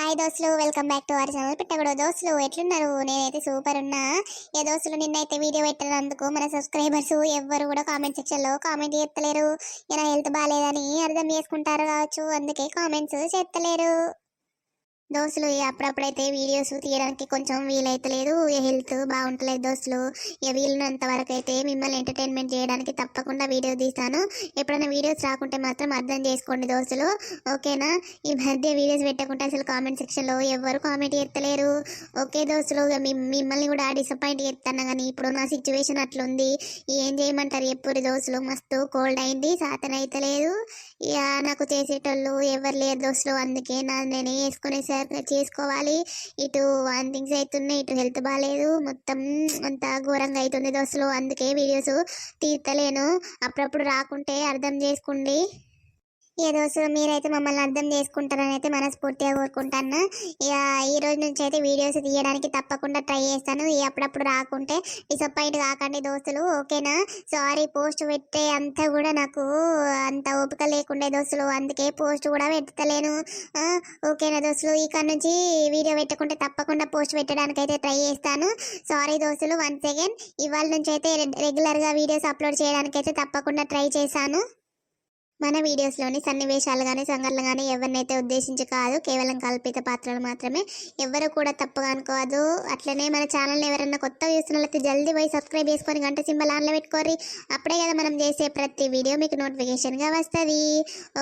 Hi దోస్తులు welcome back to our channel. పెట్టకూడదు దోస్తులు ఎట్లున్నారు? నేనైతే సూపర్ ఉన్నా. ఏ దోస్తులు నిన్నైతే వీడియో పెట్టినందుకు మన సబ్స్క్రైబర్స్ ఎవ్వరు కూడా కామెంట్ సెక్షన్లో కామెంట్ చేస్తలేరు. ఇలా హెల్త్ బాగాలేదని అర్థం చేసుకుంటారు కావచ్చు అందుకే కామెంట్స్ చేస్తలేరు. దోస్తులు అప్పుడప్పుడైతే వీడియోస్ తీయడానికి కొంచెం వీలైతలేదు హెల్త్ బాగుంటలేదు దోస్తులు. ఇక వీలున్నంత వరకు అయితే మిమ్మల్ని ఎంటర్టైన్మెంట్ చేయడానికి తప్పకుండా వీడియో తీస్తాను. ఎప్పుడైనా వీడియోస్ రాకుంటే మాత్రం అర్థం చేసుకోండి దోస్తులు. ఓకేనా? ఈ మధ్య వీడియోస్ పెట్టకుండా అసలు కామెంట్ సెక్షన్లో ఎవరు కామెంట్ చేస్తలేరు. ఓకే దోస్తులు ఇక మిమ్మల్ని కూడా డిసప్పాయింట్ చేస్తాను కానీ ఇప్పుడు నా సిచ్యువేషన్ అట్లుంది. ఏం చేయమంటారు ఎప్పుడు దోస్తులు? మస్తు కోల్డ్ అయింది సాతన అయితే లేదు ఇక నాకు చేసేటోళ్ళు ఎవరు లేరు దోస్తులు అందుకే నా నేనే వేసుకునే సరి చేసుకోవాలి. ఇటు వన్ థింగ్స్ అవుతున్నాయి ఇటు హెల్త్ బాగాలేదు మొత్తం అంత ఘోరంగా అవుతుంది దోస్తులు అందుకే వీడియోస్ తీర్తలేను అప్పుడప్పుడు రాకుంటే అర్థం చేసుకోండి. ఏదో మీరైతే మమ్మల్ని అర్థం చేసుకుంటారని అయితే మనస్ఫూర్తిగా కోరుకుంటాను. ఇక ఈ రోజు నుంచి అయితే వీడియోస్ తీయడానికి తప్పకుండా ట్రై చేస్తాను. ఇక అప్పుడప్పుడు రాకుంటే డిసప్పాయింట్ కాకండి దోస్తులు ఓకేనా? సారీ పోస్ట్ పెట్టే అంతా కూడా నాకు అంత ఓపిక లేకుండే దోస్తులు అందుకే పోస్ట్ కూడా పెట్టలేను. ఓకేనా దోస్తులు? ఇక్కడ నుంచి వీడియో పెట్టకుంటే తప్పకుండా పోస్ట్ పెట్టడానికి అయితే ట్రై చేస్తాను. సారీ దోస్తులు వన్స్ అగైన్ ఇవాళ నుంచి అయితే రెగ్యులర్గా వీడియోస్ అప్లోడ్ చేయడానికి అయితే తప్పకుండా ట్రై చేశాను. మన వీడియోస్లోని సన్నివేశాలు కానీ సంఘటనలు కానీ ఎవరినైతే ఉద్దేశించి కాదు కేవలం కల్పిత పాత్రలు మాత్రమే ఎవరు కూడా తప్పుగా అనుకోవద్దు. అట్లనే మన ఛానల్ని ఎవరైనా కొత్త చూస్తున్నట్లయితే జల్దీ పోయి సబ్స్క్రైబ్ చేసుకొని గంట సింబల్ ఆన్లో పెట్టుకోరి అప్పుడే కదా మనం చేసే ప్రతి వీడియో మీకు నోటిఫికేషన్గా వస్తుంది.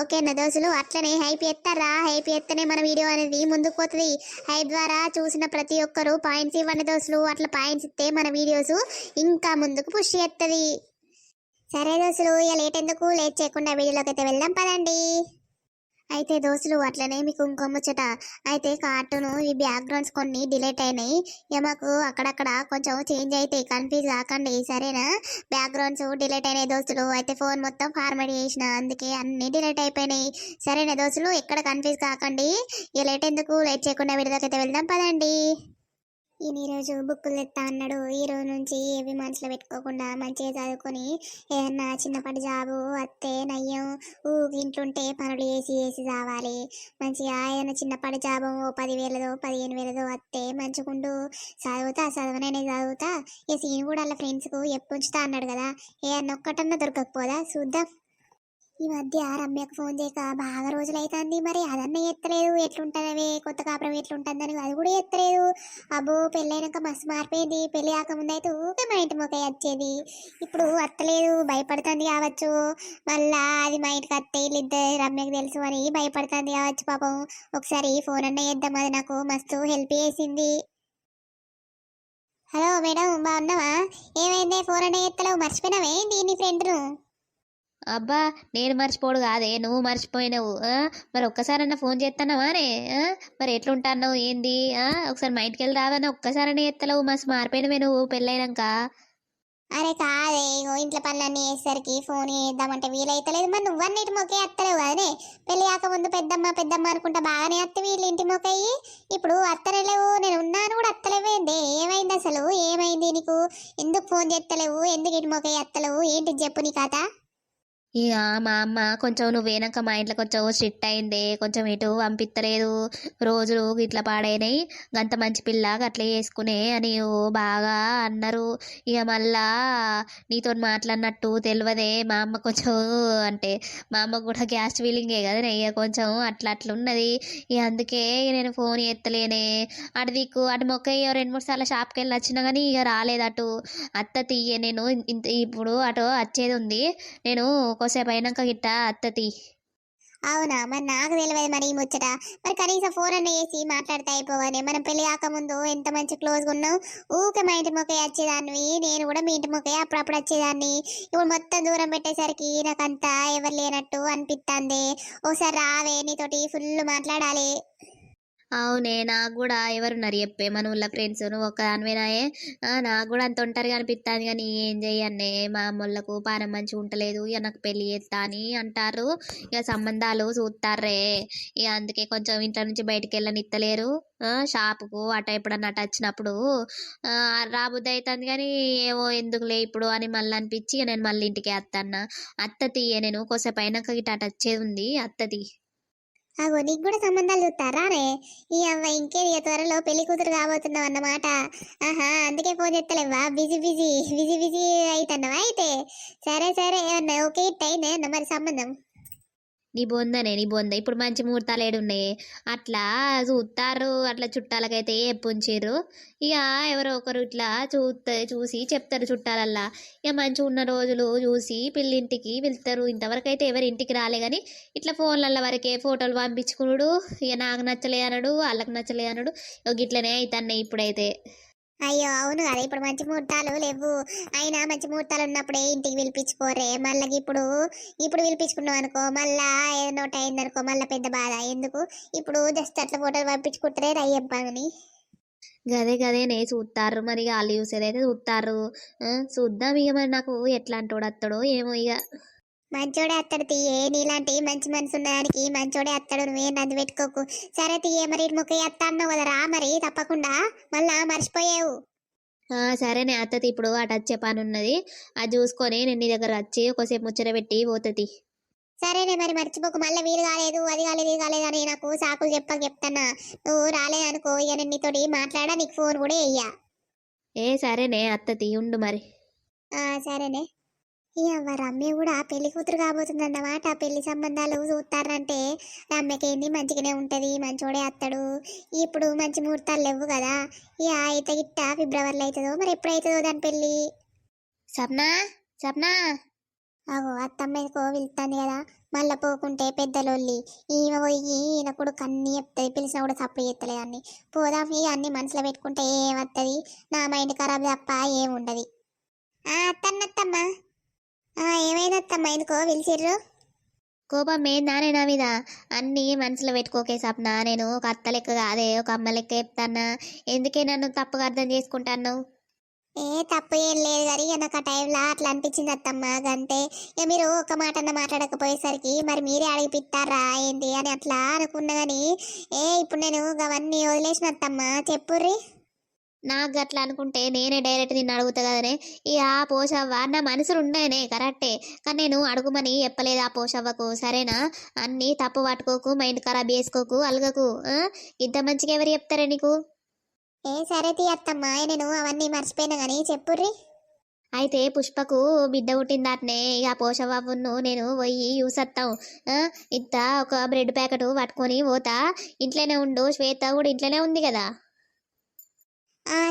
ఓకేనా దోసులు అట్లనే హైప్ ఎత్తారా హైప్ ఎత్తనే మన వీడియో అనేది ముందుకు పోతుంది. హైప్ ద్వారా చూసిన ప్రతి ఒక్కరు పాయింట్స్ ఇవ్వండి దోసులు అట్లా పాయింట్స్ ఇస్తే మన వీడియోస్ ఇంకా ముందుకు పుష్ చేస్తుంది సరే దోస్తులు ఇక లేట్ ఎందుకు? లేట్ చేయకుండా వీడియోలోకి అయితే వెళ్దాం పదండి. అయితే దోస్తులు అట్లనే మీకు ఇంకో ముచ్చట. అయితే కార్టూన్ ఈ బ్యాక్గ్రౌండ్స్ కొన్ని డిలీట్ అయినాయి. ఇక మాకు అక్కడక్కడ కొంచెం చేంజ్ అయితే కన్ఫ్యూజ్ కాకండి సరేనా? బ్యాక్గ్రౌండ్స్ డిలీట్ అయినాయి దోస్తులు. అయితే ఫోన్ మొత్తం ఫార్మాట్ చేసిన అందుకే అన్ని డిలీట్ అయిపోయినాయి. సరేనా దోస్తులు ఎక్కడ కన్ఫ్యూజ్ కాకండి. ఇక లేట్ ఎందుకు? లేట్ చేయకుండా వీడియోలోకి అయితే వెళ్దాం పదండి. ఈయన ఈరోజు బుక్కులు తెస్తా అన్నాడు. ఈ రోజు నుంచి ఏవి మనసులో పెట్టుకోకుండా మంచిగా చదువుకొని ఏదన్నా చిన్నపాటి జాబు అత్తే నయ్యం ఊ పనులు వేసి వేసి చావాలి. మంచిగా ఏదైనా చిన్నపాటి జాబు ఓ పదివేలదో పదిహేను వేలదో అత్తే మంచిగుండు చదువుతా చదవనైనా చదువుతా. ఈ సీన్ కూడా వాళ్ళ ఫ్రెండ్స్కు ఎప్పుంచుతా అన్నాడు కదా. ఏ ఒక్కటన్నా దొరకకపోదా? చూద్దాం. ఈ మధ్య రమ్యకు ఫోన్ చేయక బాగా రోజులైతుంది. మరి అదన్నా ఎత్తలేదు. ఎట్లుంటదవే? కొత్త కాపురం ఎట్లుంటుందని అది కూడా ఎత్తలేదు. అబ్బో పెళ్ళైనాక మస్తు మారిపోయింది. పెళ్ళి కాకముందు అయితే ఊకే మా ఇంటి మొక్క వచ్చేది ఇప్పుడు అత్తలేదు. భయపడుతుంది కావచ్చు. మళ్ళా అది మా ఇంటికి అత్తే వీళ్ళిద్దరు రమ్యకు తెలుసు అని భయపడుతుంది కావచ్చు పాపం. ఒకసారి ఫోన్ అన్న చేద్దాం. అది నాకు మస్తు హెల్ప్ చేసింది. హలో మేడం బాగున్నావా? ఏమైంది? ఫోన్ అన్న ఎత్తలేవు మర్చిపోయినావే నీ ఫ్రెండ్ను? అబ్బా నేను మర్చిపోడు కాదే నువ్వు మర్చిపోయినావు మరి ఒక్కసారన్నా ఫోన్ చేస్తున్నావానే మరి ఎట్లుంటున్నావు ఏంది ఆ? ఒకసారి మా ఇంటికి వెళ్ళి రావని ఒక్కసారన్నా ఎత్తలేవు మస్తు మారిపోయినవే నువ్వు పెళ్ళైనాక. అరే కాదే ఇగో ఇంట్లో పనులన్నీ వేసేసరికి ఫోన్ చేద్దామంటే వీలైతలేదు మరి నువ్వన్నిటి మొక్కే అత్తలేవు కదనే పెళ్ళి కాకముందు పెద్దమ్మ పెద్దమ్మ అనుకుంటా బాగానే అత్త వీళ్ళు ఇంటి మొక్కయి ఇప్పుడు అత్తలేవు నేను ఉన్నాను కూడా అత్తలేవేందే ఏమైంది అసలు? ఏమైంది నీకు? ఎందుకు ఫోన్ చేస్తలేవు ఎందుకు ఇంటి మొక్కయి అత్తలేవు? ఏంటి చెప్పు నీ కథ? ఇక మా అమ్మ కొంచెం నువ్వు వేనాక మా ఇంట్లో కొంచెం స్ట్రిక్ట్ అయిందే కొంచెం ఇటు పంపిత్తలేదు. రోజులు ఇట్లా పాడైనాయి. గంత మంచి పిల్ల అట్లా చేసుకునే అని ఓ బాగా అన్నారు. ఇక మళ్ళా నీతో మాట్లాడినట్టు తెలియదే మా అమ్మ కొంచెం అంటే మా అమ్మ కూడా గ్యాస్ ఫీలింగే కదా ఇక కొంచెం అట్లా అట్లా ఉన్నది ఇక అందుకే నేను ఫోన్ ఎత్తలేనే. అటు దిక్కు అటు మొక్క ఇక రెండు మూడు సార్లు షాప్కి వెళ్ళి వచ్చినా కానీ ఇక రాలేదు అటు. అత్త తీయ నేను ఇంత ఇప్పుడు అటు వచ్చేది ఉంది. నేను ఒక్కోసేపు అయినాక గిట్ట అత్త అవునా? మరి నాకు తెలియదు మరి ఈ ముచ్చట. మరి కనీసం ఫోన్ అన్న చేసి మాట్లాడితే అయిపోవాలి మనం పెళ్ళి కాకముందు ఎంత మంచి క్లోజ్గా ఉన్నావు ఊకే మా ఇంటి మొక్క వచ్చేదాన్ని నేను కూడా మీ ఇంటి మొక్క అప్పుడప్పుడు వచ్చేదాన్ని. ఇప్పుడు మొత్తం దూరం పెట్టేసరికి నాకంతా ఎవరు లేనట్టు అనిపిస్తుంది ఓసారి రావే నీతోటి ఫుల్ మాట్లాడాలి. అవునే నాకు కూడా ఎవరున్నారు చెప్పే? మన ఊళ్ళో ఫ్రెండ్స్ నువ్వు ఒక్క దానివేనాయే నాకు కూడా అంత ఒంటరిగా అనిపిస్తుంది కానీ ఏం చెయ్యన్నే మా అమ్మోళ్ళకు పానం మంచిగా ఉంటలేదు. ఇక నాకు పెళ్ళి చేస్తా అని అంటారు. ఇక సంబంధాలు చూస్తారే ఇక అందుకే కొంచెం ఇంట్లో నుంచి బయటికి వెళ్ళని ఇస్తలేరు షాపుకు అట ఎప్పుడన్నా అట వచ్చినప్పుడు. రాబుద్ది అవుతుంది కానీ ఏవో ఎందుకులే ఇప్పుడు అని మళ్ళీ అనిపించి నేను మళ్ళీ ఇంటికి వస్తాను అత్తతి నేను కొద్దిసేపు అయినాక ఇటు వచ్చేది ఉంది. అత్తతి అగో నీకు కూడా సంబంధాలు చూస్తారా రే? ఈ అవ్వ ఇంకేది త్వరలో పెళ్ళి కూతురు కాబోతున్నావు అన్నమాట. ఆహా అందుకే ఫోన్ చేస్తలేవా బిజీ బిజీ బిజీ బిజీ అవుతున్నావా అయితే? సరే సరే ఏమన్నా ఓకే ఇట్ అయిందే మరి సంబంధం? నీ బొందనే నీ బొంద. ఇప్పుడు మంచి ముహూర్తాలు ఏడున్నాయి. అట్లా చూస్తారు అట్లా చుట్టాలకైతే ఎప్పుంచారు ఇక ఎవరో ఒకరు ఇట్లా చూస్తే చూసి చెప్తారు చుట్టాలల్లా. ఇక మంచిగా ఉన్న రోజులు చూసి పిల్లింటికి వెళ్తారు. ఇంతవరకు అయితే ఎవరి ఇంటికి రాలే కానీ ఇట్లా ఫోన్లల్ల వరకే ఫోటోలు పంపించుకున్నాడు ఇక నాకు నచ్చలే అనడు వాళ్ళకి నచ్చలే అనడు. ఇక గిట్లనే అవుతున్నాయి ఇప్పుడైతే. అయ్యో అవును కదా ఇప్పుడు మంచి ముహూర్తాలు లేవు. అయినా మంచి ముహూర్తాలు ఉన్నప్పుడే ఇంటికి పిలిపించుకోరే. మళ్ళీ ఇప్పుడు ఇప్పుడు పిలిపించుకున్నావు అనుకో మళ్ళా ఏదో అయింది అయిందనుకో మళ్ళీ పెద్ద బాధ. ఎందుకు? ఇప్పుడు జస్ట్ అట్లా ఫోటోలు పంపించుకుంటారే రయ్యబ్బాని గదే గదేనే చూస్తారు మరి వాళ్ళు చూసేదైతే చూస్తారు చూద్దాం ఇక మరి నాకు ఎట్లాంటి వాడు వస్తాడో ఏమో ఇక మంచోడే అత్తడు తీయే నీలాంటి మంచి మనసు ఉన్నదానికి మంచోడే అత్తడు నువ్వే నంది పెట్టుకోకు. సరే తీయే మరి ముఖ అన్నావు కదా రా మరి తప్పకుండా. మళ్ళా మర్చిపోయావు. సరేనే అత్తది ఇప్పుడు అటు వచ్చే పని ఉన్నది. అది చూసుకొని నేను నీ దగ్గర వచ్చి ఒకసేపు ముచ్చట పెట్టి పోతుంది సరేనే మరి మర్చిపోకు. మళ్ళీ వీలు కాలేదు అది కాలేదు ఇది కాలేదు అని నాకు సాకులు చెప్పక చెప్తానా నువ్వు రాలేదనుకో ఇక నేను నీతోటి మాట్లాడా నీకు ఫోన్ కూడా వెయ్యా ఏ సరేనే అత్తది ఉండు మరి. సరేనే. ఈ అవ్వ రమ్య కూడా పెళ్ళి కూతురు కాబోతుందన్నమాట పెళ్ళి సంబంధాలు చూస్తారంటే అమ్మకి ఏంది? మంచిగానే ఉంటుంది మంచోడే అత్తడు. ఇప్పుడు మంచి ముహూర్తాలు లేవు కదా. ఇక అయితే గిట్ట ఫిబ్రవరిలో అవుతుందో మరి ఎప్పుడైతుందో దాని పెళ్ళి? సప్నా సప్నా అగో అత్తమ్మకో వెళ్తాను కదా. మళ్ళీ పోకుంటే పెద్దలోళ్ళి ఈమె పోయి ఈయన కొడుకు అన్ని చెప్తుంది పిలిచినా కూడా సప్పుడు చేస్తలేదు అన్ని పోదాం ఇక అన్ని మనసులో పెట్టుకుంటే ఏమత్తది? నా మైండ్ ఖరాబ్ తప్ప ఏముండదు. ఆ అత్తన్నత్తమ్మ. ఆ ఏమైంది అత్తమ్మ ఎందుకో పిలిచిర్రు? కోపం ఏందానే నా మీద. అన్నీ మనసులో పెట్టుకోకే సప్న నేను ఒక అత్త లెక్క కాదే ఒక అమ్మ లెక్క చెప్తానా ఎందుకే నన్ను తప్పుగా అర్థం చేసుకుంటాను ఏ తప్పు ఏం లేదు కానీ నాకు ఆ టైంలో అట్లా అనిపించింది అత్తమ్మ గంతే ఇక మీరు ఒక మాట అన్న మాట్లాడకపోయేసరికి మరి మీరే అడిగిపిస్తారా ఏంటి అని అట్లా అనుకున్నా కానీ ఏ ఇప్పుడు నేను అవన్నీ వదిలేసిన అత్తమ్మ. చెప్పుర్రి. నాకు అట్లా అనుకుంటే నేనే డైరెక్ట్ నిన్ను అడుగుతా కదనే. ఇక ఆ పోషవ్వ నా మనసులు ఉన్నాయనే కరెక్టే. కానీ నేను అడుగుమని చెప్పలేదు ఆ పోషవ్వకు సరేనా? అన్నీ తప్పు పట్టుకోకు మైండ్ ఖరాబ్ చేసుకోకు అలగకు? ఇంత మంచిగా ఎవరు చెప్తారే నీకు? ఏ సరే తీ అత్తమ్మ నేను అవన్నీ మర్చిపోయినా కానీ చెప్పుర్రి. అయితే పుష్పకు బిడ్డ పుట్టిందాటనే ఇక పోషవ్వను నేను పోయి చూసొత్తాం ఇంత ఒక బ్రెడ్ ప్యాకెట్ పట్టుకొని పోతా. ఇంట్లోనే ఉండు శ్వేత కూడా ఇంట్లోనే ఉంది కదా.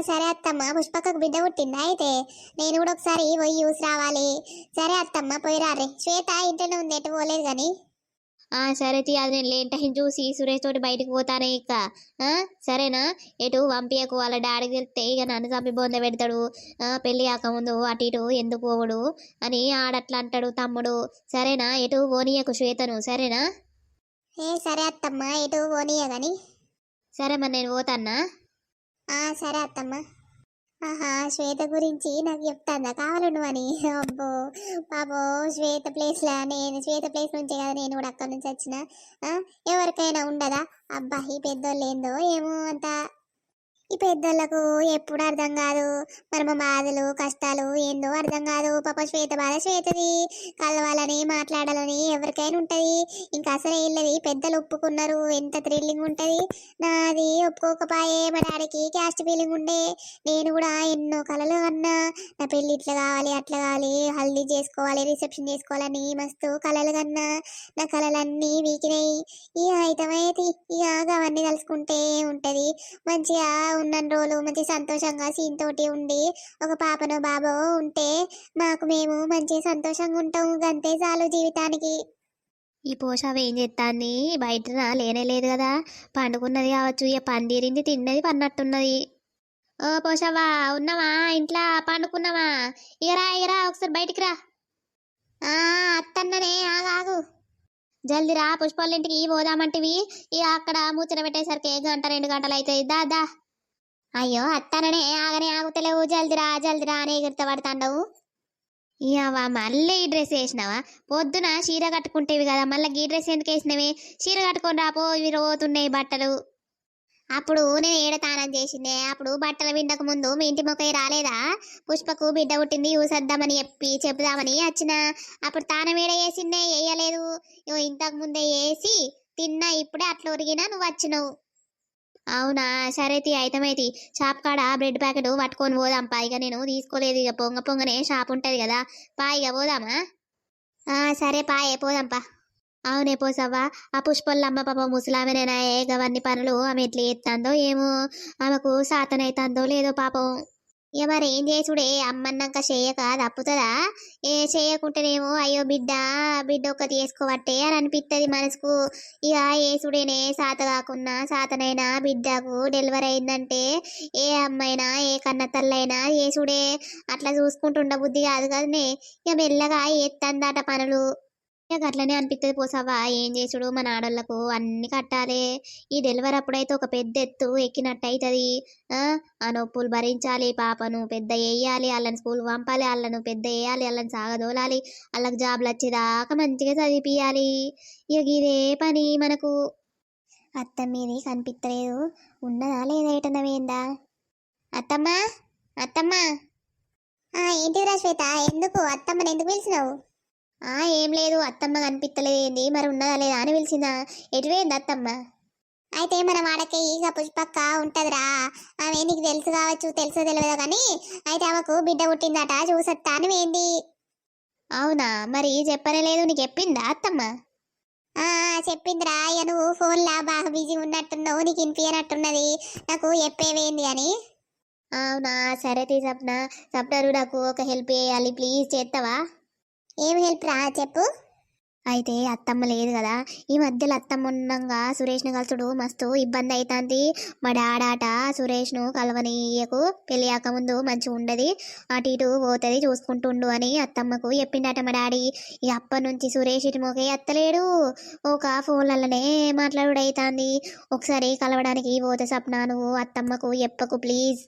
సరే అత్తమ్మ పుష్పక్కకు బిడ్డ పుట్టిందా. అయితే నేను కూడా ఒకసారి పోయి చూసి రావాలి. సరే అత్తమ్మ పోయి రారే శ్వేత ఇంట్లోనే ఉంది ఎటు పోలేదు కానీ. ఆ సరే తీ అది నేను లేని టైం చూసి సురేష్ తోటి బయటకు పోతానే ఇక. సరేనా? ఎటు పంపించకు వాళ్ళ డాడీకి తెలిస్తే ఇక నన్ను చంపి బొంద పెడతాడు. ఆ, పెళ్ళి కాకముందు అటు ఇటు ఎందుకు పోవడు అని ఆడట్లా అంటాడు తమ్ముడు. సరేనా? ఎటు పోనీయకు శ్వేతను సరేనా? ఏ సరే అత్తమ్మ ఎటు పోనీయ కానీ సరే మరి నేను పోతాన్నా. సరే అత్తమ్మ. ఆహా శ్వేత గురించి నాకు చెప్తాందా? కావాలి నువ్వని అబ్బో బాబో శ్వేత ప్లేస్లా నేను శ్వేత ప్లేస్ నుంచే కదా నేను కూడా అక్కడి నుంచి వచ్చిన. ఎవరికైనా ఉండదా? అబ్బా ఈ పెద్దోళ్ళు ఏందో ఏమో అంత. ఈ పెద్దోళ్ళకు ఎప్పుడు అర్థం కాదు. మన బాధలు కష్టాలు ఏందో అర్థం కాదు. పాప శ్వేత బాధ శ్వేతది. కలవాలని మాట్లాడాలని ఎవరికైనా ఉంటది. ఇంకా అసలే ఇల్లది పెద్దలు ఒప్పుకున్నారు. ఎంత థ్రిల్లింగ్ ఉంటది. నాది ఒప్పుకోకపాయే మా డాడీకి క్యాస్ట్ ఫీలింగ్ ఉండే. నేను కూడా ఎన్నో కలలు అన్నా. నా పెళ్ళి ఇట్లా కావాలి అట్లా కావాలి. హల్దీ చేసుకోవాలి రిసెప్షన్ చేసుకోవాలని మస్తు కలలు కన్నా. నా కలలన్నీ వీకినాయి. ఇక అయితమైతే ఇక అవన్నీ తలుసుకుంటే ఉంటది. మంచిగా ఉన్న రోజులు మంచి సంతోషంగా సీన్ తోటి ఉండి ఒక పాపనో బాబో ఉంటే మాకు మేము మంచి సంతోషంగా ఉంటాము గంతే చాలు జీవితానికి. ఈ పోషావ ఏం చేస్తాన్ని బయటన లేనే లేదు కదా. పండుకున్నది కావచ్చు ఇక పందిరింది తిన్నది పన్నట్టున్నది. ఓ పోషావా ఉన్నావా? ఇంట్లో పండుకున్నావా? ఇగరా ఇగరా ఒకసారి బయటికి రా. అత్తన్ననే ఆగాగు జల్ది రా పుష్పాల ఇంటికి పోదామంటివి. ఇక అక్కడ ముచ్చట పెట్టేసరికి గంట రెండు గంటలు అవుతాయి దా దా. అయ్యో అత్తననే ఆగనే ఆగుతలేవు జల్దిరా జల్దిరా అని ఎగురుతా పడతాండవు. ఇవా మళ్ళీ ఈ డ్రెస్ వేసినావా? పొద్దున చీర కట్టుకుంటేవి కదా మళ్ళీ ఈ డ్రెస్ ఎందుకు వేసినవి? చీర కట్టుకొని రాపో ఇవి రోతున్నాయి బట్టలు. అప్పుడు నేను ఏడతానం చేసిందే? అప్పుడు బట్టలు విండక ముందు మీ ఇంటి మొక్క రాలేదా? పుష్పకు బిడ్డ పుట్టింది ఊసద్దామని చెప్పి చెప్దామని వచ్చిన. అప్పుడు తానం ఏడ వేసిందే? వేయలేదు. ఇంతకు ముందే వేసి తిన్నా ఇప్పుడే అట్లా ఉరిగినా నువ్వు వచ్చినావు. అవునా? సరే తి అయితమైతి షాప్ కాడ బ్రెడ్ ప్యాకెట్ పట్టుకొని పోదాం ఇక నేను తీసుకోలేదు. ఇక పొంగ పొంగనే షాప్ ఉంటుంది కదా. పాయిగా పోదామా? ఆ సరే పాయే పోదాంపా. అవునే పోసవ్వా. ఆ పుష్పల్లమ్మ పాప ముసలామెనేనా ఏ పనులు ఆమె ఎట్లా ఎత్తాందో ఏమో. ఆమెకు సాతనైతాందో లేదో పాపం. ఇక మరి ఏం చేసుడే? అమ్మన్నాక చేయక తప్పుతుందా? ఏ చేయకుంటేనేమో అయ్యో బిడ్డ బిడ్డ ఒకటి చేసుకోవట్టే అని అనిపిస్తుంది మనసుకు. ఇక ఏసుడేనే సాత కాకున్నా సాతనైనా బిడ్డకు డెలివరీ అయిందంటే ఏ అమ్మైనా ఏ కన్న తల్లైనా ఏసుడే. అట్లా చూసుకుంటుండ బుద్ధి కాదు కదనే. ఇక మెల్లగా ఎత్తందట పనులు. ఇక అట్లనే అనిపిస్తుంది పోసావా? ఏం చేసుడు మన ఆడోళ్ళకు అన్ని కట్టాలి. ఈ డెలివరీ అప్పుడైతే ఒక పెద్ద ఎత్తు ఎక్కినట్టు అవుతుంది ఆ నొప్పులు భరించాలి పాపను పెద్ద వేయాలి వాళ్ళని స్కూల్ పంపాలి వాళ్ళను పెద్ద వేయాలి వాళ్ళని సాగదోలాలి వాళ్ళకి జాబ్లు వచ్చేదాకా మంచిగా చదివిపియాలి ఇక ఇదే పని మనకు. అత్త మీది కనిపించలేదు ఉన్నదా లేదా ఏటన్నా వేందా? అత్తమ్మా? అత్తమ్మా? ఏంటి ఏంటిదిరా శ్వేత? ఎందుకు? అత్తమ్మని ఎందుకు పిలిచినావు? ఆ ఏం లేదు అత్తమ్మ కనిపించలేదు ఏంది మరి ఉన్నదా లేదా అని పిలిచిందా. ఎటువేంది అత్తమ్మ? అయితే మన వాడకే ఈగ పుష్పక్క ఉంటుందిరా. ఆమె నీకు తెలుసు కావచ్చు తెలుసో తెలియదు కానీ అయితే ఆమెకు బిడ్డ పుట్టిందట చూసత్తా అని ఏంది అవునా? మరి చెప్పనే లేదు నీకు చెప్పిందా అత్తమ్మ? చెప్పిందిరా ఇక నువ్వు ఫోన్లా బాగా బిజీ ఉన్నట్టున్నావు నీకు వినిపించనట్టున్నది నాకు చెప్పేవేంది అని. అవునా? సరే తీ సప్న సప్నరు నాకు ఒక హెల్ప్ చేయాలి ప్లీజ్ చేస్తావా ఏం హెల్ప్ రా చెప్పు. అయితే అత్తమ్మ లేదు కదా. ఈ మధ్యలో అత్తమ్మ ఉండగా సురేష్ను కలుసుడు మస్తు ఇబ్బంది అవుతుంది మా డాడాట సురేష్ను కలవనీయకు పెళ్ళి ముందు మంచిగా ఉండదు. అటు ఇటు పోతుంది చూసుకుంటుండు అని అత్తమ్మకు చెప్పిండట మా డాడీ. ఇక అప్పటి నుంచి సురేష్ ఇటు మొకే అత్తలేడు ఒక ఫోన్లలోనే మాట్లాడుడు అవుతుంది ఒకసారి కలవడానికి పోతే సప్నా నువ్వు అత్తమ్మకు చెప్పకు ప్లీజ్.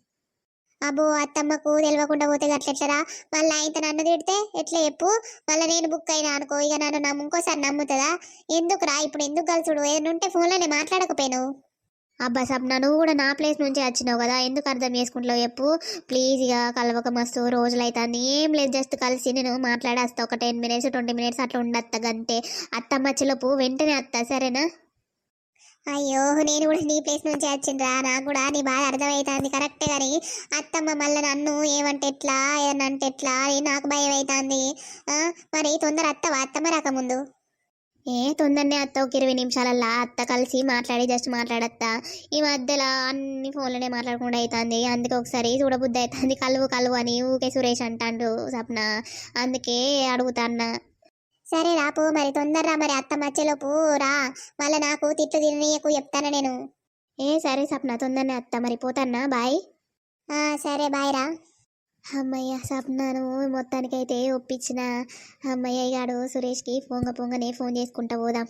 అబ్బో అత్తమ్మకు తెలియకుండా పోతే గట్లెట్లరా మళ్ళీ అయితే నన్ను తిడితే ఎట్లా చెప్పు? మళ్ళీ నేను బుక్ అయినా అనుకో ఇక నన్ను నమ్ము ఇంకోసారి నమ్ముతుందా? ఎందుకురా? ఇప్పుడు ఎందుకు కలుసుడు ఏదైనా ఉంటే ఫోన్లోనే మాట్లాడకపోయాను. అబ్బా సప్న నువ్వు కూడా నా ప్లేస్ నుంచే వచ్చినావు కదా? ఎందుకు అర్థం చేసుకుంటావు చెప్పు? ప్లీజ్ ఇక కలవక మస్తు రోజులు అవుతుంది ఏం లేదు జస్ట్ కలిసి నేను మాట్లాడేస్తా. ఒక టెన్ మినిట్స్ ట్వంటీ మినిట్స్ అట్లా ఉండత్తా గంతే. అత్తమ్మ వచ్చేలోపు వెంటనే వస్తా సరేనా? అయ్యో నేను కూడా నీ ప్లేస్ నుంచి వచ్చిండ్రా. నాకు కూడా నీ బాధ అర్థమవుతుంది కరెక్ట్ కానీ అత్తమ్మ మళ్ళీ నన్ను ఏమంటే ఎట్లా ఏదన్నా అంటే ఎట్లా అని నాకు భయం అవుతుంది మరి తొందర అత్తవా? అత్తమ్మ రాకముందు. ఏ తొందరనే అత్త ఒక ఇరవై నిమిషాలల్లా. అత్త కలిసి మాట్లాడి జస్ట్ మాట్లాడత్తా. ఈ మధ్యలో అన్ని ఫోన్లోనే మాట్లాడకుండా అవుతుంది అందుకే ఒకసారి చూడబుద్ధి అవుతుంది కలువు కలువు అని ఊకే సురేష్ అంటాడు సప్న. అందుకే అడుగుతాన్నా. సరే రాపు మరి తొందరరా మరి అత్త మధ్యలోపు రా. మళ్ళీ నాకు తిట్లు తిననీయకు చెప్తాను నేను. ఏ సరే సప్న తొందరనే అత్త మరి పోతానా బాయ్. ఆ, సరే బాయ్ రా. అమ్మయ్య సప్నను మొత్తానికైతే ఒప్పించిన. అమ్మయ్య గాడు సురేష్కి పొంగ పొంగనే ఫోన్ చేసుకుంటా పోదాం.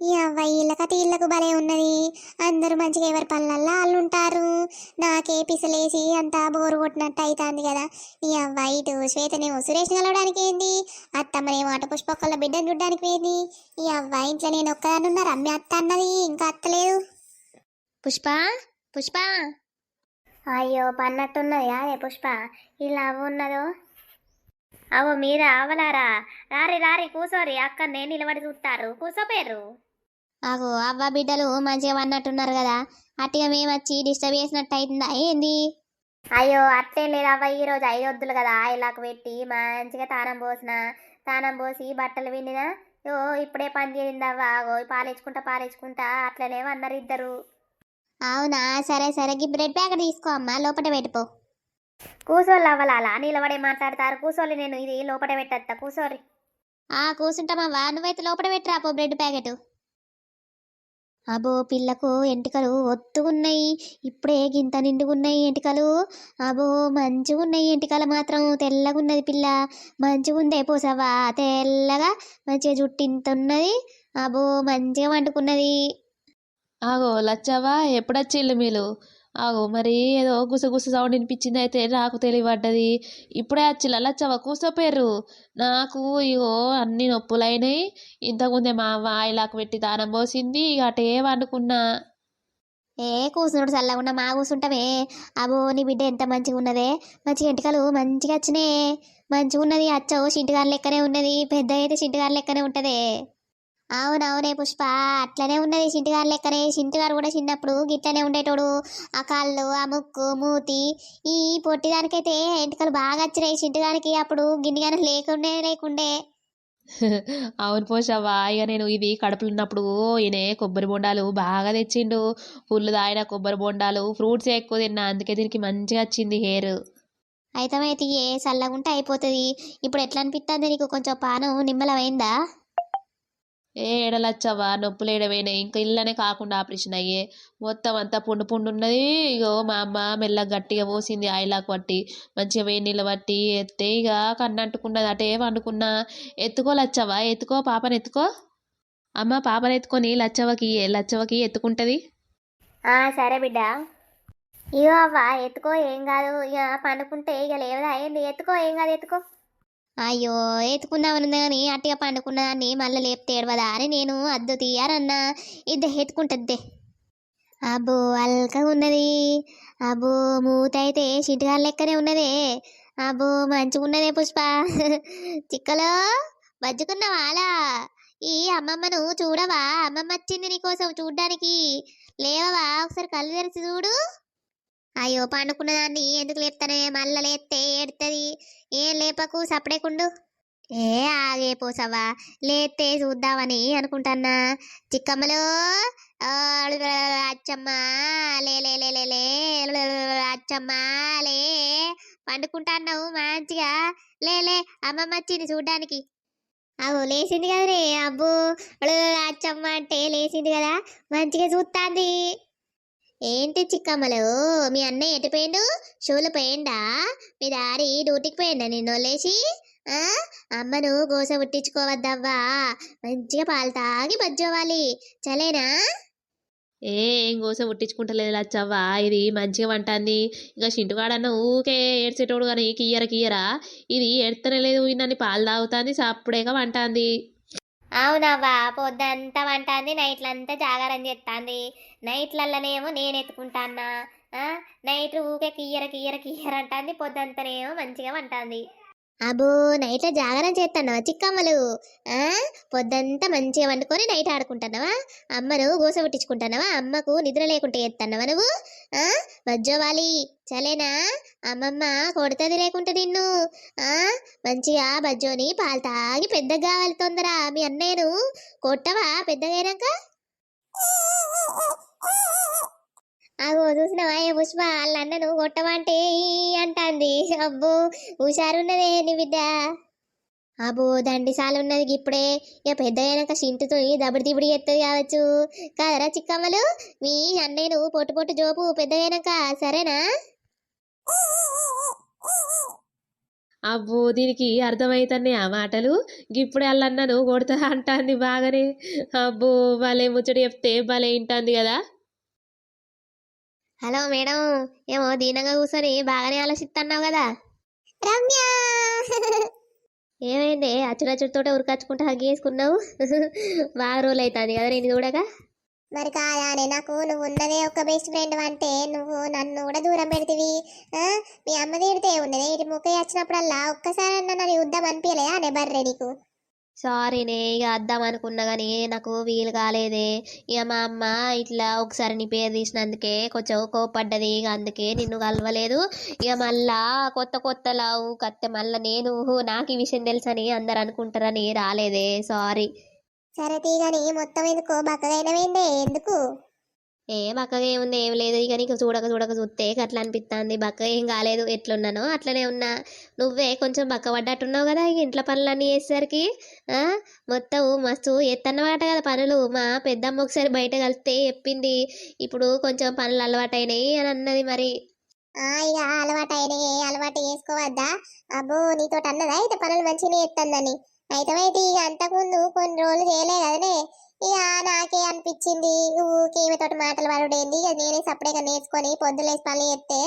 ఈ అవ్వ ఇళ్ళక ఇళ్ళకు భలే ఉన్నది. అందరూ మంచిగా ఎవరి పనులల్లో వాళ్ళు ఉంటారు నాకే పిసలేసి అంతా బోరు కొట్టినట్టు అవుతుంది కదా. ఈ అవ్వ ఇటు శ్వేతనేమో సురేష్ కలవడానికి ఏంది? అత్తమ్మనేమో అటు పుష్పక్కల బిడ్డను చూడడానికి ఏంది ఈ అవ్వ ఇంట్లో నేను ఒక్కదాన్ని ఉన్నా రమ్య అత్త అన్నది ఇంకా అత్తలేదు పుష్ప? పుష్ప? అయ్యో పన్నట్టున్నది అదే పుష్ప. ఇలా ఉన్నదో? అవో మీరా అవలారా రారి రారి కూసోరి. అక్కడనే నిలబడి చూస్తారు కూసోపోయారు అగో అవ్వ బిడ్డలు మంచిగా అన్నట్టున్నారు కదా. అట్టిగా మేము వచ్చి డిస్టర్బ్ చేసినట్టు అవుతుందా ఏంది? అయ్యో అట్లేం లేదు అవ్వ. ఈ రోజు ఐదు వద్దులు కదా. ఇలాకు పెట్టి మంచిగా తానం పోసిన. తానం పోసి బట్టలు విండినా ఓ ఇప్పుడే పని చేయింది అవ్వ. అగో పాలించుకుంటా పాలించుకుంటా అట్లనే అన్నారు ఇద్దరు. అవునా? సరే సరే. ఈ బ్రెడ్ ప్యాకెట్ తీసుకో అమ్మా. లోపల పెట్టుకో. కూసోళ్ళు అవ్వాలా నిలబడే మాట్లాడతారు. కూసోళ్ళు నేను ఇది లోపల పెట్టేస్తా కూసోరి ఆ కూర్చుంటామవ్వా నువ్వైతే లోపల పెట్టిరా పో బ్రెడ్ ప్యాకెట్. అబో పిల్లకు ఎంటికలు ఒత్తుగున్నాయి. ఇప్పుడే గింత నిండుగున్నాయి ఎంటికలు. అబో మంచిగున్నాయి ఎంటికలు మాత్రం. తెల్లగున్నది పిల్ల. మంచిగుందే పోసవ్వా. తెల్లగా మంచిగా జుట్టు ఉన్నది అబో మంచిగా వండుకున్నది. ఆగో లచ్చవా ఎప్పుడొచ్చిల్లు మీరు? ఆగో మరి ఏదో గుసగుస సౌండ్ వినిపించింది అయితే నాకు తెలియబడ్డది. ఇప్పుడే వచ్చి లచ్చవ్వ కూసోపోయారు నాకు ఇగో అన్ని నొప్పులైనాయి. ఇంతకుముందే మా అవ్వ ఆయిలాకు పెట్టి దానం పోసింది ఇక అటే వండుకున్నా. ఏ కూసునుడు చల్లగున్న మా కూసుంటామే. అబో నీ బిడ్డ ఎంత మంచిగా ఉన్నదే మంచి ఎంటకలు మంచిగా వచ్చినాయి మంచిగా ఉన్నది అచ్చవు చింటిగారి లెక్కనే ఉన్నది. పెద్ద అయితే చింటిగారి లెక్కనే ఉంటదే. అవునవునే పుష్ప అట్లనే ఉన్నది చింటిగారు లెక్కనే. చింటిగారు కూడా చిన్నప్పుడు గిట్లనే ఉండేటోడు. ఆ కాళ్ళు ఆ ముక్కు మూతి ఈ పొట్టిదానికైతే ఎంటికలు బాగా వచ్చినాయి చింటిగానికి అప్పుడు గిన్నెగానే లేకుండే లేకుండే. అవును పోషవ్వా ఇక నేను ఇది కడుపులో ఉన్నప్పుడు ఈయన కొబ్బరి బొండాలు బాగా తెచ్చిండు. ఫుల్ తాగిన కొబ్బరి బొండాలు ఫ్రూట్స్ ఎక్కువ తిన్నా అందుకే దీనికి మంచిగా వచ్చింది హెయిర్ అయితే ఏ చల్లగుంటే అయిపోతుంది. ఇప్పుడు ఎట్లా అనిపిస్తుంది నీకు? కొంచెం పానం నిమ్మలమైందా ఏ ఏడలచ్చవ్వా నొప్పులు ఏడవైనాయి. ఇంకా ఇళ్ళనే కాకుండా ఆపరేషన్ అయ్యే. మొత్తం అంతా పుండు పుండు ఉన్నది ఇగో మా అమ్మ మెల్లగా గట్టిగా పోసింది ఆయిలాకు పట్టి. మంచిగా వేడి నీళ్ళు పట్టి ఎత్తే ఇక కన్ను అంటుకున్నది. అటే వండుకున్నా. ఎత్తుకో లచ్చవ్వా ఎత్తుకో పాపని ఎత్తుకో. అమ్మ పాపని ఎత్తుకొని లచ్చవ్వకి లచ్చవకి ఎత్తుకుంటుంది. సరే బిడ్డ. ఇగో అవ్వ ఎత్తుకో ఏం కాదు. ఇక పండుకుంటే ఇక లేవదా? ఏంది? ఎత్తుకో ఏం కాదు ఎత్తుకో. అయ్యో ఎత్తుకుందామని కానీ అట్టిగా పండుకున్నదాన్ని మళ్ళీ లేపితే ఏడవదా అని నేను అద్దు తీయారన్నా. ఇద్దరు ఎత్తుకుంటుంది అబ్బో అల్కగా ఉన్నది. అబ్బో మూత అయితే చిటిగాల లెక్కనే ఉన్నదే. అబ్బో మంచిగా ఉన్నదే పుష్ప. చిక్కలో బజ్జుకున్నావా అలా? ఈ అమ్మమ్మను చూడవా? అమ్మమ్మ వచ్చింది నీకోసం చూడ్డానికి. లేవవా? ఒకసారి కళ్ళు తెరిచి చూడు. అయ్యో పండుకున్న దాన్ని ఎందుకు లేపుతానే మళ్ళా లేస్తే ఏడుతుంది? ఏం లేపకు సపడేకుండు ఏ ఆగే పోసవ్వా లేతే చూద్దామని అనుకుంటానా చిక్కమ్మలో ఆ, అచ్చమ్మ లే లే లే లే లే అచ్చమ్మ లే పండుకుంటాన్నావు మంచిగా. లే లే అమ్మమ్మ వచ్చింది చూడ్డానికి. అవు లేచింది కదనే అబ్బో. అచ్చమ్మ అంటే లేచింది కదా మంచిగా చూస్తాంది ఏంటి చిక్కమ్మలు? మీ అన్నయ్య ఎటు పోయిండు షూలు పోయిండా? మీ దారి డ్యూటీకి పోయిండా నిన్ను వదిలేసి? అమ్మను గోస ఉట్టించుకోవద్దవ్వా మంచిగా పాలు తాగి బజ్జోవాలి. చలేనా? ఏ ఏం గోస ఉట్టించుకుంటలేదు లచ్చవ్వా. ఇది మంచిగా వంటాంది. ఇంకా చింటుగాడన్న ఊకే ఏడ్చేటోడు కానీ కియ్యర కియ్యరా ఇది ఎడతనే లేదు నన్ను పాలు తాగుతుంది సప్పుడేగా వంటాంది. అవునవ్వా పొద్దంతా వంటాంది నైట్లంతా జాగారం చేస్తాంది నైట్లల్లనేమో నేను ఎత్తుకుంటాన్నా నైట్ ఊకే కియ్యర కియ్యర కియ్యర అంటాంది పొద్దంతనేమో మంచిగా వంటాంది. అబ్బో నైట్లో జాగరణ చేస్తానవా చిక్కమ్మలు? పొద్దంతా మంచిగా వండుకొని నైట్ ఆడుకుంటున్నావా? అమ్మను గోస పుట్టించుకుంటున్నావా? అమ్మకు నిద్ర లేకుంటే ఎత్తన్నావా నువ్వు? ఆ? వజ్జోవాలి చలేనా? అమ్మమ్మ కొడుతుంది లేకుంటే నిన్ను? ఆ? మంచిగా బజ్జోని పాలు తాగి పెద్దగా కావాలి తొందర మీ అన్నయ్యను కొట్టవా పెద్దగైనాక అగో చూసినావా? ఏ పుష్ప వాళ్ళ అన్నను కొట్టమంటే అంటాంది. అబ్బో హుషారున్నదే నీ బిడ్డ. అబ్బో దండిసాలు ఉన్నది ఇప్పుడే. ఇక పెద్ద అయినాక చింటుతో దబడి దిబడి ఎత్తది కావచ్చు. కాదరా చిక్కమ్మలు? మీ అన్నయ్యను పొట్టు పొట్టు జోపు పెద్ద అయినాక సరేనా? అబ్బో దీనికి అర్థమవుతున్నాయి ఆ మాటలు? ఇప్పుడే అల్లన్నను కొడతా అంటాంది బాగానే. అబ్బో భలే ముచ్చట చెప్తే భలే ఇంటాంది కదా. హలో మేడం ఏమో దీనంగా కూర్చొని బాగానే ఆలోచిస్తున్నావు కదా? రమ్య! ఏమైంది? అచ్చురచ్చుడితోటే ఉరికచ్చుకుంటా హగ్గేసుకున్నావు బాగా రోజులు అవుతుంది కదా నేను చూడగా? మరి కాదానే నాకు నువ్వు ఉన్నదే ఒక బెస్ట్ ఫ్రెండ్ అంటే నువ్వు నన్ను కూడా దూరం పెడితివి? మీ అమ్మ తీడితే ఉన్నదే ఇటు ముక్క వచ్చినప్పుడల్లా ఒక్కసారి నన్ను యుద్ధం అనిపించలేదా అనే బర్రె నీకు? సారీనే ఇక అద్దాం అనుకున్నా కానీ నాకు వీలు కాలేదే. ఇక మా అమ్మ ఇట్లా ఒకసారి నీ పేరు తీసినందుకే కొంచెం కోపడ్డది ఇక అందుకే నిన్ను కలవలేదు. ఇక మళ్ళా కొత్త కొత్త లావు కత్తే మళ్ళా నేను నాకు ఈ విషయం తెలుసని అందరు అనుకుంటారని రాలేదే. సారీ సరే తీగని మొత్తం ఎందుకు బక్కగైనవేందే ఎందుకు? ఏ బక్కగా ఏముంది ఏం లేదు. ఇక నీకు చూడక చూడక చూస్తే అట్లా అనిపిస్తుంది బక్క ఏం కాలేదు ఎట్లున్నానో అట్లనే ఉన్నా. నువ్వే కొంచెం బక్క పడ్డట్టున్నావు కదా ఇక ఇంట్లో పనులన్నీ చేసేసరికి మొత్తం మస్తు ఎత్తన్నమాట కదా పనులు. మా పెద్దమ్మ ఒకసారి బయట కలిస్తే చెప్పింది ఇప్పుడు కొంచెం పనులు అలవాటైనాయి అని అన్నది మరి. ఇక అలవాటు అయినాయి అలవాటు చేసుకోవద్దా? అబ్బో నీతో అన్నదా? అయితే పనులు మంచిగా ఎత్తందని. అయితే అయితే ఇక అంతకుముందు కొన్ని రోజులు చేయలే కదనే. ఇక నాకే అనిపించింది. ఊకే ఈమెతోటి మాటలు పడుడేంది ఇక నేనే సపరేట్గా నేర్చుకొని పొద్దులేసి పనులు చేస్తే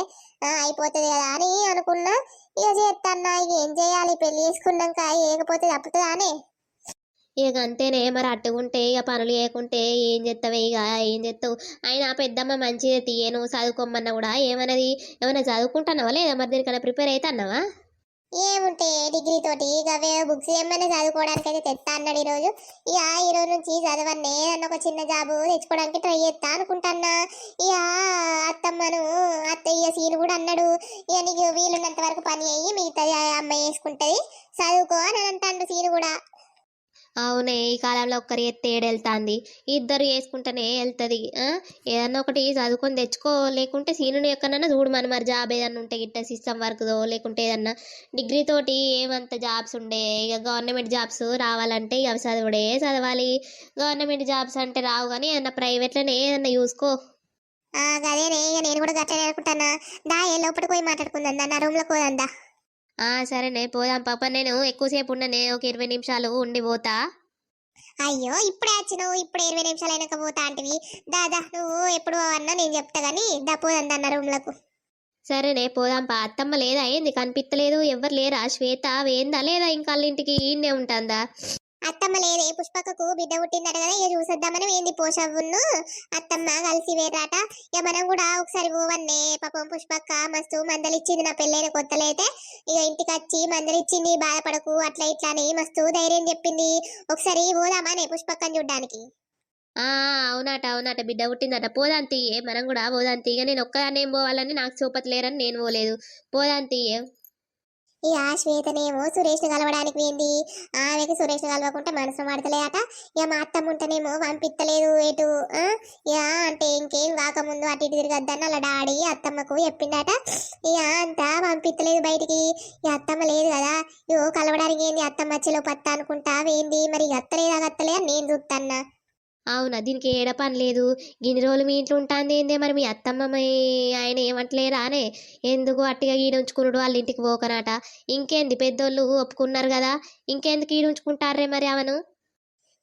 అయిపోతుంది కదా అని అనుకున్నా. ఇక చేస్తాన్నా ఇక ఏం చేయాలి? పెళ్ళి చేసుకున్నాక ఏకపోతే తప్పుతుందా అని. ఇక అంతేనే మరి అట్టుకుంటే ఇక పనులు చేయకుంటే ఏం చేస్తావే ఇక ఏం చేస్తావు అయినా పెద్దమ్మ మంచిది తీయను చదువుకోమన్నా కూడా. ఏమన్నది? ఏమైనా చదువుకుంటున్నావా లేదా? మరి దీనికన్నా ప్రిపేర్ అవుతున్నావా ఏముంటే డిగ్రీ తోటి? గవే బుక్స్ ఏమైనా చదువుకోవడానికి అయితే తెస్తా అన్నాడు ఈరోజు. ఇక ఈ రోజు నుంచి చదవన్నే అన్న ఒక చిన్న జాబు తెచ్చుకోవడానికి ట్రై చేస్తా అనుకుంటాన్నా. ఇక అత్తమ్మను అత్తయ్య సీను కూడా అన్నాడు. ఇక నీకు వీలున్నంత వరకు పని అయ్యి మిగతాది ఆ అమ్మాయి వేసుకుంటుంది చదువుకో అని అంటాడు సీను కూడా. అవునే ఈ కాలంలో ఒక్కరి ఎత్తే ఏడెళ్తాంది. ఇద్దరు వేసుకుంటేనే వెళ్తుంది ఏదన్నా ఒకటి చదువుకొని తెచ్చుకో లేకుంటే సీనుని ఎక్కడన్నా చూడు మన మరి జాబ్ ఏదన్నా ఉంటే గిట్ట సిస్టమ్ వర్క్దో లేకుంటే ఏదన్నా డిగ్రీ తోటి ఏమంత జాబ్స్ ఉండే ఇక గవర్నమెంట్ జాబ్స్ రావాలంటే ఇక అవి చదువుడే చదవాలి. గవర్నమెంట్ జాబ్స్ అంటే రావు కానీ ఏదన్నా ప్రైవేట్లోనే ఏదన్నా చూసుకో అదేనే ఇక నేను కూడా గట్లనే అనుకుంటానా దా ఏ లోపలికి పోయి మాట్లాడుకుందా నా రూమ్లోకి లో పోదందా సరేనే పోదాం పాప. నేను ఎక్కువసేపు ఉండనే ఒక ఇరవై నిమిషాలు ఉండి పోతా. అయ్యో ఇప్పుడే వచ్చినావు ఇప్పుడే ఇరవై నిమిషాలు అయినాక పోతా అంటివి. దాదా నువ్వు ఎప్పుడు అన్నా నేను చెప్తా గానీ దా పోదందా అన్న రూమ్లకు సరేనే పోదాం పా. అత్తమ్మ లేదా? ఏంది? కనిపించలేదు ఎవరు లేరా? శ్వేత వేందా? లేదా? ఇంకా వాళ్ళ ఇంటికి ఈయనే ఉంటుందా? అత్తమ్మ లేదే పుష్పకకు బిడ్డ పుట్టిందట కదా ఇక చూసొద్దామని ఏంది పోషవ్వును అత్తమ్మ కలిసి వేరాట ఇక మనం కూడా ఒకసారి పోవన్నే. పాపం పుష్పక్క మస్తు మందలిచ్చింది నా పెళ్ళైన కొత్తలైతే. ఇక ఇంటికి వచ్చి మందలిచ్చింది బాధపడకు అట్లా ఇట్లా అని మస్తు ధైర్యం చెప్పింది. ఒకసారి పోదామానే పుష్పక్కని చూడ్డానికి. ఆ అవునట అవునట బిడ్డ పుట్టిందట. పోదాంతి మనం కూడా పోదాంతి ఇక నేను ఒక్కదాన్ని ఏం పోవాలని నాకు చూపట్లేరని నేను పోలేదు. పోదాంతి ఈ ఆశ్వేతనేమో శ్వేతనేమో కలవడానికి పోయింది. ఆమెకి సురేష్ కలవకుంటే మనసు పడతలే అట ఇక మా అత్తమ్మ ఉంటేనేమో పంపిత్తలేదు ఎటు ఇక అంటే ఇంకేం కాకముందు అటు ఇటు తిరగద్దని అలా డాడీ అత్తమ్మకు చెప్పిండట ఇక అంతా పంపిత్తలేదు బయటికి. ఈ అత్తమ్మ లేదు కదా. ఇవో కలవడానికి ఏంది అత్తమ్మ చెలో పత్త అనుకుంటా ఏంది మరి అత్తలేదా అత్తలే అని నేను చూస్తాన్నా అవునా? దీనికి ఏడ పని లేదు. గిన్ని రోజులు మీ ఇంట్లో ఉంటుంది ఏందే మరి? మీ అత్తమ్మ మీ ఆయన ఏమంటలేరా అనే? ఎందుకు అట్టిగా ఈడుంచుకున్నాడు వాళ్ళ ఇంటికి పోకనట ఇంకేంది? పెద్దోళ్ళు ఒప్పుకున్నారు కదా. ఇంకెందుకు ఈడుంచుకుంటారే మరి అవను?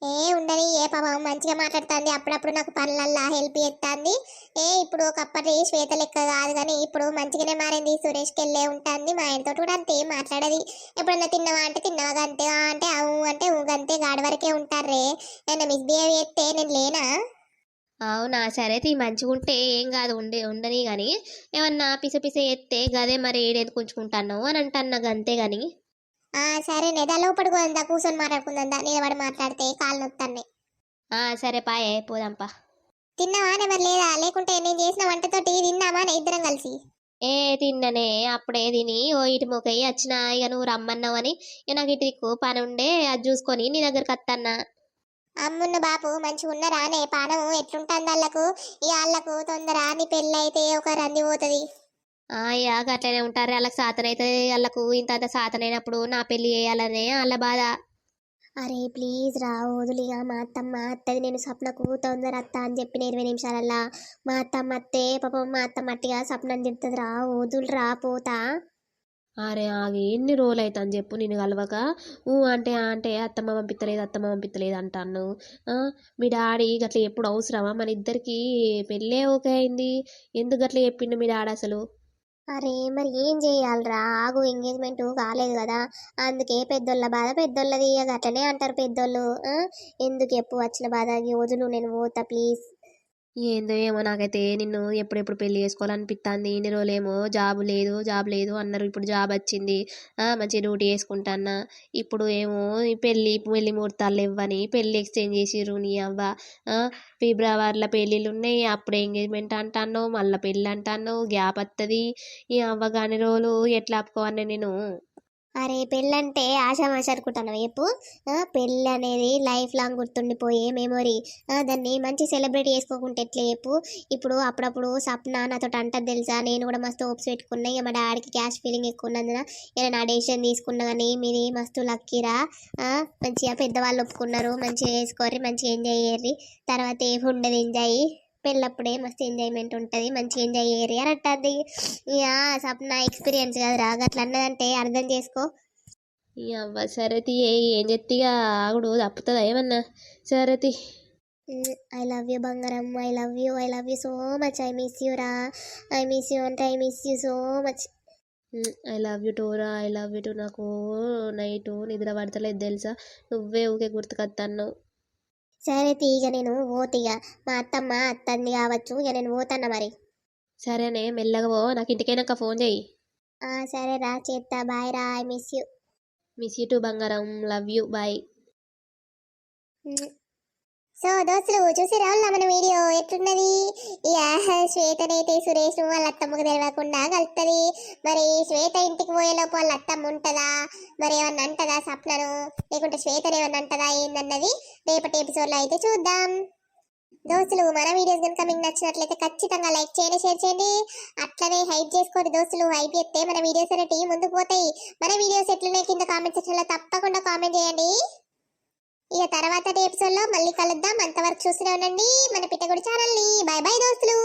ఏ ఉండని ఏ పాపం మంచిగా మాట్లాడుతుంది. అప్పుడప్పుడు నాకు పనులల్లా హెల్ప్ చేస్తుంది. ఏ ఇప్పుడు ఒకప్పటి శ్వేత లెక్క కాదు కానీ ఇప్పుడు మంచిగానే మారింది. సురేష్కి వెళ్ళే ఉంటుంది. మా ఆయనతో కూడా అంతే మాట్లాడది. ఎప్పుడన్నా తిన్నావా అంటే తిన్నావా అంతే అంటే అవు అంటే ఊగంతే అంతే గాడి వరకే ఉంటారే నేను మిస్బిహేవ్ చేస్తే నేను లేనా? అవునా? సరే తీ మంచిగా ఉంటే ఏం కాదు. ఉండే ఉండని కానీ ఏమన్నా పిసపిస చేస్తే ఎత్తే గదే మరి ఏడేది ఉంచుకుంటాను అని అంటన్నా గంతే కానీ సరే నెద లోపడుకోదా కూర్చొని మాట్లాడుకుందా నిలబడి మాట్లాడితే కాళ్ళు నొత్తాన్ని. ఆ సరే పాయే పోదాంపా తిన్నావా మరి లేదా? లేకుంటే నేను చేసిన వంటతోటి తిన్నామా అని ఇద్దరం కలిసి? ఏ తిన్ననే అప్పుడే తిని ఓ ఇటు మొక్కయి వచ్చిన ఇక నువ్వు రమ్మన్నావని ఇక నాకు ఇటు పని ఉండే అది చూసుకొని నీ దగ్గరికి వత్తన్నా. అమ్మున్న బాపు మంచిగా ఉన్నారా అనే పానం ఎట్లుంటుంది వాళ్ళకు ఈ వాళ్ళకు తొందర నీ పెళ్ళి అయితే ఒక రంది పోతుంది. ఆ ఇక అట్లనే ఉంటారు. వాళ్ళకి సాతనైతే వాళ్ళకు ఇంత అంత సాతనైనప్పుడు నా పెళ్ళి చేయాలనే వాళ్ళ బాధ. అరే ప్లీజ్ రా వదులిగా మా అత్తమ్మ అత్తది. నేను స్వప్నకు తొందర అత్త అని చెప్పిన ఇరవై నిమిషాలల్లా. మా అత్తమ్మ అత్తే పాపం మా అత్తమ్మ అట్టిగా స్వప్నం తిడుతుంది రా వదులురా పోతా. అరే ఆగి ఎన్ని రోజులు అవుతుంది చెప్పు నేను కలవక. ఊ అంటే అంటే అత్తమ్మ పంపిత్తలేదు అత్తమ్మ పంపిత్తలేదు అంటాను మీ డాడీ గట్ల ఎప్పుడు అవసరమా? మన ఇద్దరికి పెళ్ళే ఓకే అయింది. ఎందుకు గట్ల చెప్పిండు మీ డాడీ అసలు? అరే మరి ఏం చేయాలిరా? ఆగు ఎంగేజ్మెంట్ కాలేదు కదా. అందుకే పెద్దోళ్ళ బాధ పెద్దోళ్ళది. అట్లనే అంటారు పెద్దోళ్ళు ఆ? ఎందుకు ఎప్పుడు వచ్చిన బాధ? ఈ వదులు నేను పోతా ప్లీజ్ ఏందో ఏమో నాకైతే నిన్ను ఎప్పుడెప్పుడు పెళ్ళి చేసుకోవాలనిపిస్తుంది ఇన్ని రోజులేమో జాబ్ లేదు జాబ్ లేదు అన్నారు. ఇప్పుడు జాబ్ వచ్చింది. మంచి డ్యూటీ వేసుకుంటానా ఇప్పుడు ఏమో ఈ పెళ్ళి పెళ్ళి ముహూర్తాలు ఇవ్వని పెళ్ళి ఎక్స్చేంజ్ చేసిర్రు నీ అవ్వ. ఫిబ్రవరిలో పెళ్ళిళ్ళు ఉన్నాయి. అప్పుడు ఎంగేజ్మెంట్ అంటాను మళ్ళీ పెళ్ళి అంటాను గ్యాప్ వస్తుంది ఈ అవ్వ కాని రోజులు ఎట్లా ఆపుకోవాలి నేను? అరే పెళ్ళంటే ఆషామాష అనుకుంటాను చెప్పు. పెళ్ళి అనేది లైఫ్ లాంగ్ గుర్తుండిపోయే మెమొరీ. దాన్ని మంచి సెలబ్రేట్ చేసుకోకుంటే ఎట్లా చెప్పు. ఇప్పుడు అప్పుడప్పుడు సప్న నాతో అంటది తెలుసా? నేను కూడా మస్తు హోప్స్ పెట్టుకున్నా. ఇక మా డాడీకి క్యాష్ ఫీలింగ్ ఎక్కువ ఉన్నందున నేను నా డెసిషన్ తీసుకున్నా కానీ మీది మస్తు లక్కీరా మంచిగా పెద్దవాళ్ళు ఒప్పుకున్నారు మంచిగా చేసుకోర్రి మంచిగా ఎంజాయ్ చేయర్రి తర్వాత ఏమి ఉండదు ఎంజాయ్. పెళ్ళప్పుడే మస్తు ఎంజాయ్మెంట్ ఉంటుంది మంచిగా ఎంజాయ్ అని అంటుంది ఇక సప్న ఎక్స్పీరియన్స్ కదరా అట్లా అన్నదంటే అర్థం చేసుకో. అవ్వ సరే తీ ఏం చెత్తిగా ఆగుడు తప్పుతుందా ఏమన్నా? సరే తీ ఐ లవ్ యూ బంగారం I love you I love you so much I miss you రా. ఐ మిస్ యూ అంటే I miss you so much I love you టూరా I love you too నాకు నైట్ నిద్ర పడతలేదు తెలుసా? నువ్వే ఊకే గుర్తుకొస్తాను సరే తీగ నేను పోతిగా మా అత్తమ్మ అత్తంది కావచ్చు ఇక నేను పోతాను మరి. సరేనే మెల్లగా పో నాకు ఇంటికైనాక ఫోన్ చేయి ఆ, సరే రా చేస్తా బాయ్ రా I miss you. Miss you too బంగారం లవ్ యూ బాయ్. సో దోస్తులు చూసిరా మన వీడియో? ఎట్లున్నది? ఇక శ్వేతనైతే సురేష్ వాళ్ళ అత్తమ్మకు తెలియకుండా కలుతుంది మరి శ్వేత ఇంటికి పోయేలోపు వాళ్ళ అత్తమ్మ ఉంటుందా? మరి ఏమన్నా అంటదా సప్నను లేకుంటే శ్వేతను ఏమన్నా అంటదా ఏందన్నది రేపటి ఎపిసోడ్లో అయితే చూద్దాం. దోస్తులు మన వీడియోస్ కనుక మీకు నచ్చినట్లయితే ఖచ్చితంగా లైక్ చేయండి షేర్ చేయండి. అట్లనే హైప్ చేసుకోండి దోస్తులు. హైప్ చేస్తే మన వీడియోస్ అనేవి ముందుకు పోతాయి. మన వీడియోస్ ఎట్లున్నాయి కింద కామెంట్ సెక్షన్లో తప్పకుండా కామెంట్ చేయండి. ఇక తర్వాత ఎపిసోడ్లో మళ్ళీ కలుద్దాం. అంతవరకు చూస్తూనే ఉండండి. మన పిట్టగుడి ఛానల్ని. బాయ్ బాయ్ దోస్తులు.